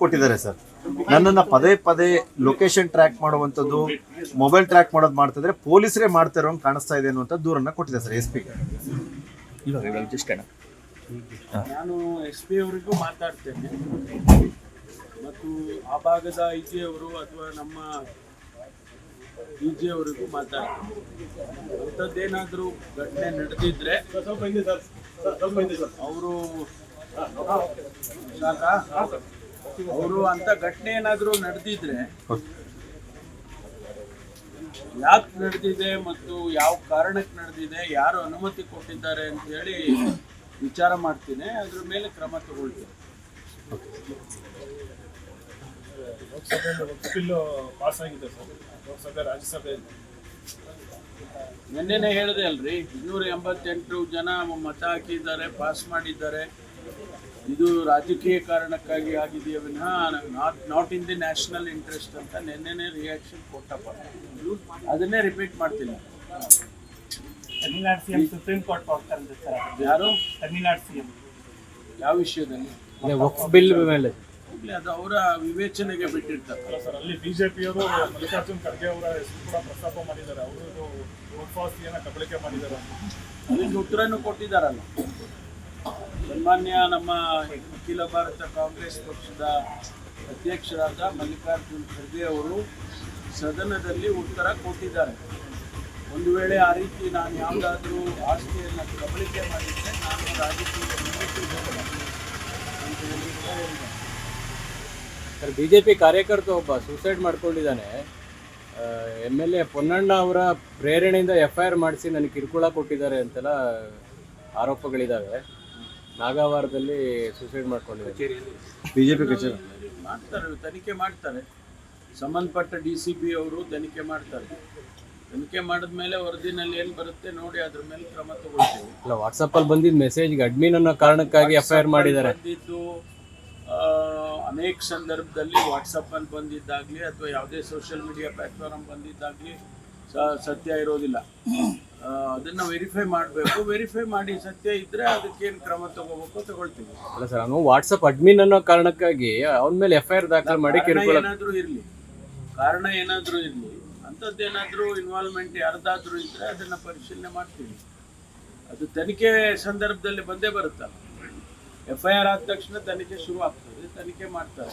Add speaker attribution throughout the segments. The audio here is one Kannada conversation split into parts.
Speaker 1: ಕೊಟ್ಟಿದ್ದಾರೆ ಸರ್. ನನ್ನನ್ನು ಪದೇ ಪದೇ ಲೊಕೇಶನ್ ಟ್ರ್ಯಾಕ್ ಮಾಡುವಂಥದ್ದು ಮೊಬೈಲ್ ಟ್ರ್ಯಾಕ್ ಮಾಡೋದು ಮಾಡ್ತಿದ್ರೆ ಪೊಲೀಸರೇ ಮಾಡ್ತಾ ಇರೋ ಕಾಣಿಸ್ತಾ ಇದೆ ಅನ್ನುವಂಥ ದೂರನ್ನು ಕೊಟ್ಟಿದೆ ಸರ್ ಎಸ್ ಪಿ
Speaker 2: ನಾನು ಎಸ್ ಪಿ ಅವರಿಗೂ ಮಾತಾಡ್ತೇನೆ. ಮತ್ತು ಆ ಭಾಗದ ಐ ಜಿ ಅವರು ಅಥವಾ ನಮ್ಮ ಡಿ ಜಿ ಅವರಿಗೂ ಮಾತಾಡ್ತೇನೆ. ಅಂಥದ್ದೇನಾದರೂ ಘಟನೆ ನಡೆದಿದ್ರೆ ಅವರು ಸಾಕಾ? ಅವರು ಅಂತ ಘಟನೆ ಏನಾದರೂ ನಡೆದಿದ್ರೆ ಯಾಕೆ ನಡೆದಿದೆ ಮತ್ತು ಯಾವ ಕಾರಣಕ್ಕೆ ನಡೆದಿದೆ ಯಾರು ಅನುಮತಿ ಕೊಟ್ಟಿದ್ದಾರೆ ಅಂತ ಹೇಳಿ ವಿಚಾರ ಮಾಡ್ತೀನಿ. ಅದ್ರ ಮೇಲೆ ಕ್ರಮ ತಗೊಳ್ತೀನಿ.
Speaker 3: ಪಾಸ್ ಆಗಿದೆ ಸರ್. ಲೋಕಸಭೆ ರಾಜ್ಯಸಭೆಯಲ್ಲಿ.
Speaker 2: ನಿನ್ನೆನೆ ಹೇಳಿದೆ ಅಲ್ರಿ ಇನ್ನೂರ ಎಂಬತ್ತೆಂಟು ಜನ ಮತ ಹಾಕಿದ್ದಾರೆ ಪಾಸ್ ಮಾಡಿದ್ದಾರೆ. ಇದು ರಾಜಕೀಯ ಕಾರಣಕ್ಕಾಗಿ ಆಗಿದೆಯೇ ವಿನಃ not not in the national interest ಅಂತ ನೆನ್ನೆನೇ ರಿಯಾಕ್ಷನ್ ಕೊಟ್ಟಪ್ಪ. ಅದನ್ನೇ ರಿಪೀಟ್ ಮಾಡ್ತೀನಿ.
Speaker 4: ತಮಿಳ್ನಾಡು ಸಿಎಂ ಸುಪ್ರೀಂ ಕೋರ್ಟ್ ಹೋಗ್ತಾರೆ ಸರ್
Speaker 2: ಯಾರು?
Speaker 4: ತಮಿಳ್ನಾಡು ಸಿಎಂ.
Speaker 2: ಯಾವ ವಿಷಯದಲ್ಲಿ?
Speaker 5: ಬಿಲ್ ಮೇಲೆ.
Speaker 2: ಇಲ್ಲಿ ಅದು ಅವರ ವಿವೇಚನೆಗೆ ಬಿಟ್ಟಿರ್ತಾರೆ
Speaker 3: ಅಲ್ಲ ಸರ್ ಅಲ್ಲಿ ಬಿಜೆಪಿಯವರು ಮಲ್ಲಿಕಾರ್ಜುನ್ ಖರ್ಗೆ ಅವರ ಹೆಸರು ಕೂಡ ಪ್ರಸ್ತಾಪ ಮಾಡಿದ್ದಾರೆ. ಅವರು ಕಬಳಿಕೆ ಮಾಡಿದ್ದಾರೆ
Speaker 2: ಅದಕ್ಕೆ ಉತ್ತರನೂ ಕೊಟ್ಟಿದ್ದಾರಲ್ಲ. ಸನ್ಮಾನ್ಯ ನಮ್ಮ ಅಖಿಲ ಭಾರತ ಕಾಂಗ್ರೆಸ್ ಪಕ್ಷದ ಅಧ್ಯಕ್ಷರಾದ ಮಲ್ಲಿಕಾರ್ಜುನ್ ಖರ್ಗೆ ಅವರು ಸದನದಲ್ಲಿ ಉತ್ತರ ಕೊಟ್ಟಿದ್ದಾರೆ. ಒಂದು ವೇಳೆ ಆ ರೀತಿ ನಾನು ಯಾವುದಾದ್ರೂ ಆಸ್ತಿಯನ್ನು ಕಬಳಿಕೆ ಮಾಡಿದ್ದೆ ನಾನು ರಾಜಕೀಯ ಬಿ.
Speaker 5: ಸರ್, ಬಿಜೆಪಿ ಕಾರ್ಯಕರ್ತ ಒಬ್ಬ ಸೂಸೈಡ್ ಮಾಡ್ಕೊಂಡಿದ್ದಾನೆ. ಎಂ ಎಲ್ ಎ ಪೊನ್ನಣ್ಣ ಅವರ ಪ್ರೇರಣೆಯಿಂದ ಎಫ್ ಐ ಆರ್ ಮಾಡಿಸಿ ನನಗೆ ಕಿರುಕುಳ ಕೊಟ್ಟಿದ್ದಾರೆ ಅಂತೆಲ್ಲ ಆರೋಪಗಳಿದ್ದಾವೆ. ನಾಗಾವಾರದಲ್ಲಿ ಸೂಸೈಡ್ ಮಾಡ್ಕೊಂಡಿದ್ದಾರೆ.
Speaker 1: ಬಿಜೆಪಿ ಕಚೇರಿ.
Speaker 2: ಮಾಡ್ತಾರೆ ತನಿಖೆ ಮಾಡ್ತಾರೆ. ಸಂಬಂಧಪಟ್ಟ ಡಿ ಸಿ ಪಿ ಅವರು ತನಿಖೆ ಮಾಡ್ತಾರೆ. ತನಿಖೆ ಮಾಡಿದ ಮೇಲೆ ವರದಿನಲ್ಲಿ ಏನು ಬರುತ್ತೆ ನೋಡಿ ಅದ್ರ ಮೇಲೆ ಕ್ರಮ ತಗೊಳ್ತೀವಿ.
Speaker 5: ಇಲ್ಲ ವಾಟ್ಸಪ್ಪಲ್ಲಿ ಬಂದಿದ್ದ ಮೆಸೇಜ್ಗೆ ಅಡ್ಮಿನ್ ಅನ್ನೋ ಕಾರಣಕ್ಕಾಗಿ ಎಫ್ ಐ ಆರ್ ಮಾಡಿದ್ದಾರೆ.
Speaker 2: ಬಂದಿದ್ದು ಅನೇಕ ಸಂದರ್ಭದಲ್ಲಿ ವಾಟ್ಸಪ್ಪಲ್ಲಿ ಬಂದಿದ್ದಾಗಲಿ ಅಥವಾ ಯಾವುದೇ ಸೋಷಿಯಲ್ ಮೀಡಿಯಾ ಪ್ಲಾಟ್ಫಾರ್ಮ್ ಬಂದಿದ್ದಾಗಲಿ ಸತ್ಯ ಇರೋದಿಲ್ಲ. ಅದನ್ನ ವೆರಿಫೈ ಮಾಡಬೇಕು. ವೆರಿಫೈ ಮಾಡಿ ಸತ್ಯ ಇದ್ರೆ ಅದಕ್ಕೇನು ಕ್ರಮ ತಗೋಬೇಕು ತಗೊಳ್ತೀವಿ.
Speaker 5: ಅಲ್ಲ ಸರ್ ಅವನು ವಾಟ್ಸಪ್ ಅಡ್ಮಿನ್ ಅನ್ನೋ ಕಾರಣಕ್ಕಾಗಿ ಅವನ ಮೇಲೆ ಎಫ್ ಐ ಆರ್ ದಾಖಲೆ ಮಾಡಿ
Speaker 2: ಕಾರಣ
Speaker 5: ಕಿರುಕುಳ
Speaker 2: ಏನಾದ್ರೂ ಇರಲಿ. ಕಾರಣ ಏನಾದ್ರೂ ಇರ್ಲಿ. ಅಂಥದ್ದೇನಾದ್ರೂ ಇನ್ವಾಲ್ವ್ಮೆಂಟ್ ಯಾರ್ದಾದ್ರೂ ಇದ್ರೆ ಅದನ್ನ ಪರಿಶೀಲನೆ ಮಾಡ್ತೀವಿ. ಅದು ತನಿಖೆ ಸಂದರ್ಭದಲ್ಲಿ ಬಂದೇ ಬರುತ್ತಲ್ಲ. ಎಫ್ ಐ ಆರ್ ಆದ ತಕ್ಷಣ ತನಿಖೆ ಶುರು ಆಗ್ತದೆ. ತನಿಖೆ ಮಾಡ್ತಾರೆ.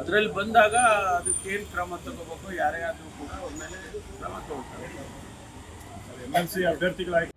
Speaker 2: ಅದರಲ್ಲಿ ಬಂದಾಗ ಅದಕ್ಕೇನು ಕ್ರಮ ತಗೋಬೇಕು? ಯಾರೇ ಆದರೂ ಕೂಡ ಅವ್ರ ಮೇಲೆ ಕ್ರಮ ತಗೋತಾರೆ.
Speaker 3: M L C ಅಭ್ಯರ್ಥಿಗಳಾಗಿ